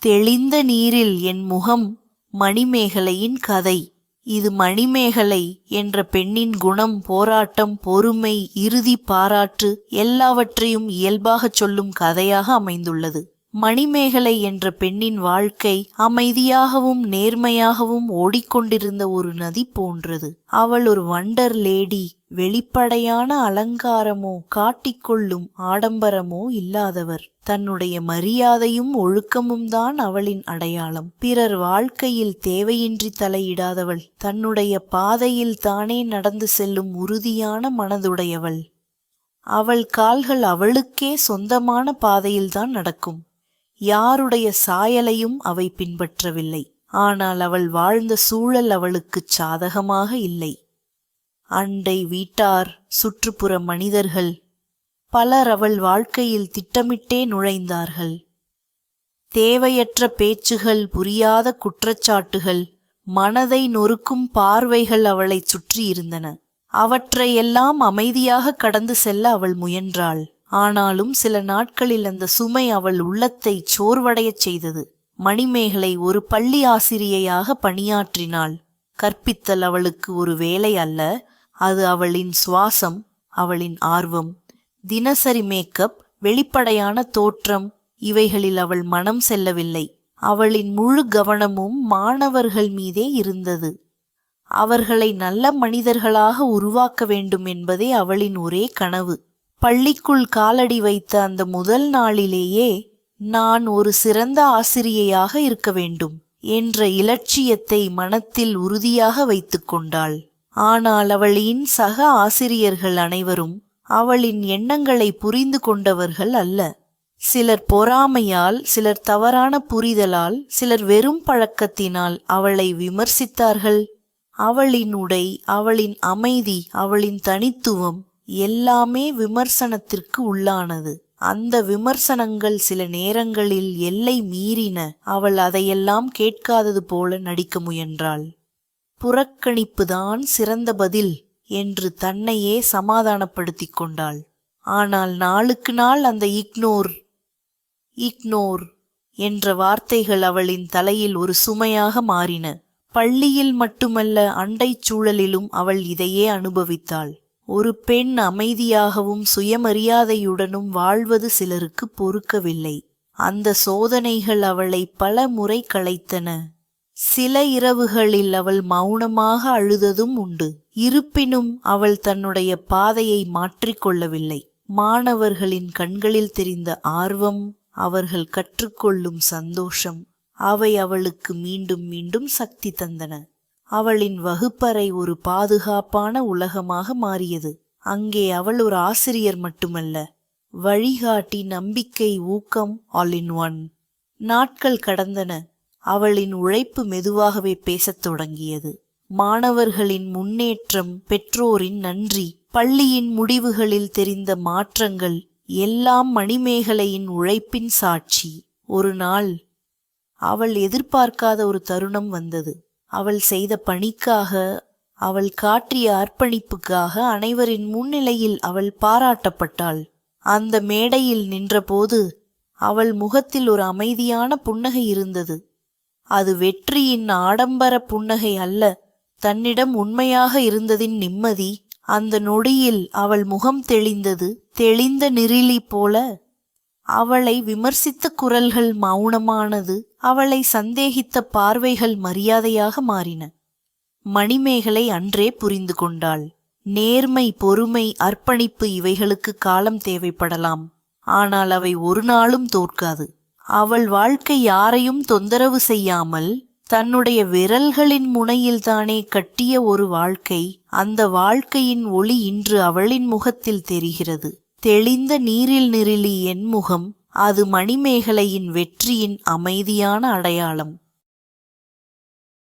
தெளிந்த நீரில் என் முகம் மணிமேகலையின் கதை. இது மணிமேகலை என்ற பெண்ணின் குணம் போராட்டம் பொறுமை இறுதி பாராட்டு எல்லாவற்றையும் இயல்பாகச் சொல்லும் கதையாக அமைந்துள்ளது. மணிமேகலை என்ற பெண்ணின் வாழ்க்கை அமைதியாகவும் நேர்மையாகவும் ஓடிக்கொண்டிருந்த ஒரு நதி போன்றது. அவள் ஒரு வண்டர் லேடி. வெளிப்படையான அலங்காரமோ காட்டிக்கொள்ளும் ஆடம்பரமோ இல்லாதவர். தன்னுடைய மரியாதையும் ஒழுக்கமும் தான் அவளின் அடையாளம். பிறர் வாழ்க்கையில் தேவையின்றி தலையிடாதவள். தன்னுடைய பாதையில் தானே நடந்து செல்லும் உறுதியான மனதுடையவள். அவள் கால்கள் அவளுக்கே சொந்தமான பாதையில்தான் நடக்கும். யாருடைய சாயலையும் அவை பின்பற்றவில்லை. ஆனால் அவள் வாழ்ந்த சூழல் அவளுக்குச் சாதகமாக இல்லை. அண்டை வீட்டார் சுற்றுப்புற மனிதர்கள் பலர் அவள் வாழ்க்கையில் திட்டமிட்டே நுழைந்தார்கள். தேவையற்ற பேச்சுகள் புரியாத குற்றச்சாட்டுகள் மனதை நொறுக்கும் பார்வைகள் அவளைச் சுற்றி இருந்தன. அவற்றையெல்லாம் அமைதியாக கடந்து செல்ல அவள் முயன்றாள். ஆனாலும் சில நாட்களில் அந்த சுமை அவள் உள்ளத்தை சோர்வடையச் செய்தது. மணிமேகலை ஒரு பள்ளி ஆசிரியையாக பணியாற்றினாள். கற்பித்தல் அவளுக்கு ஒரு வேலை அல்ல அது அவளின் சுவாசம் அவளின் ஆர்வம். தினசரி மேக்கப் வெளிப்படையான தோற்றம் இவைகளில் அவள் மனம் செல்லவில்லை. அவளின் முழு கவனமும் மாணவர்கள் மீதே இருந்தது. அவர்களை நல்ல மனிதர்களாக உருவாக்க வேண்டும் என்பதே அவளின் ஒரே கனவு. பள்ளிக்குள் காலடி வைத்த அந்த முதல் நாளிலேயே நான் ஒரு சிறந்த ஆசிரியையாக இருக்க வேண்டும் என்ற இலட்சியத்தை மனத்தில் உறுதியாக வைத்துக்கொண்டாள் ஆனால் அவளின் சக ஆசிரியர்கள் அனைவரும் அவளின் எண்ணங்களை புரிந்து கொண்டவர்கள் அல்ல. சிலர் பொறாமையால் சிலர் தவறான புரிதலால் சிலர் வெறும் பழக்கத்தினால் அவளை விமர்சித்தார்கள். அவளின் உடை அவளின் அமைதி அவளின் தனித்துவம் எல்லாமே விமர்சனத்திற்கு உள்ளானது. அந்த விமர்சனங்கள் சில நேரங்களில் எல்லை மீறின. அவள் அதையெல்லாம் கேட்காதது போல நடிக்க முயன்றாள். புறக்கணிப்புதான் சிறந்த பதில் என்று தன்னையே சமாதானப்படுத்திக் கொண்டாள். ஆனால் நாளுக்கு நாள் அந்த இக்னோர் இக்னோர் என்ற வார்த்தைகள் அவளின் தலையில் ஒரு சுமையாக மாறின. பள்ளியில் மட்டுமல்ல அண்டைச் சூழலிலும் அவள் இதையே அனுபவித்தாள். ஒரு பெண் அமைதியாகவும் சுயமரியாதையுடனும் வாழ்வது சிலருக்கு பொறுக்கவில்லை. அந்த சோதனைகள் அவளை பல முறை களைத்தன. சில இரவுகளில் அவள் மௌனமாக அழுததும் உண்டு. இருப்பினும் அவள் தன்னுடைய பாதையை மாற்றிக்கொள்ளவில்லை மாணவர்களின் கண்களில் தெரிந்த ஆர்வம் அவர்கள் கற்றுக்கொள்ளும் சந்தோஷம் அவை அவளுக்கு மீண்டும் மீண்டும் சக்தி தந்தன. அவளின் வகுப்பறை ஒரு பாதுகாப்பான உலகமாக மாறியது. அங்கே அவள் ஒரு ஆசிரியர் மட்டுமல்ல. வழிகாட்டி நம்பிக்கை ஊக்கம் ஆல் இன் ஒன் நாட்கள் கடந்தன. அவளின் உழைப்பு மெதுவாகவே பேசத் தொடங்கியது. மாணவர்களின் முன்னேற்றம் பெற்றோரின் நன்றி பள்ளியின் முடிவுகளில் தெரிந்த மாற்றங்கள் எல்லாம் மணிமேகலையின் உழைப்பின் சாட்சி. ஒரு நாள் அவள் எதிர்பார்க்காத ஒரு தருணம் வந்தது. அவள் செய்த பணிக்காக அவள் காற்றிய அர்ப்பணிப்புக்காக அனைவரின் முன்னிலையில் அவள் பாராட்டப்பட்டாள். அந்த மேடையில் நின்றபோது அவள் முகத்தில் ஒரு அமைதியான புன்னகை இருந்தது. அது வெற்றியின் ஆடம்பர புன்னகை அல்ல. தன்னிடம் உண்மையாக இருந்ததின் நிம்மதி அந்த நொடியில் அவள் முகம் தெளிந்தது தெளிந்த நிரிலி போல. அவளை விமர்சித்த குரல்கள் மௌனமானது அவளை சந்தேகித்த பார்வைகள் மரியாதையாக மாறின. மணிமேகலை அன்றே புரிந்து கொண்டாள். நேர்மை பொறுமை அர்ப்பணிப்பு இவைகளுக்கு காலம் தேவைப்படலாம். ஆனால் அவை ஒரு நாளும் தோற்காது. அவள் வாழ்க்கை யாரையும் தொந்தரவு செய்யாமல் தன்னுடைய விரல்களின் முனையில்தானே கட்டிய ஒரு வாழ்க்கை அந்த வாழ்க்கையின் ஒளி இன்று அவளின் முகத்தில் தெரிகிறது. தெளிந்த நீரில் நிரிலி என் முகம் அது மணிமேகலையின் வெற்றியின் அமைதியான அடையாளம்.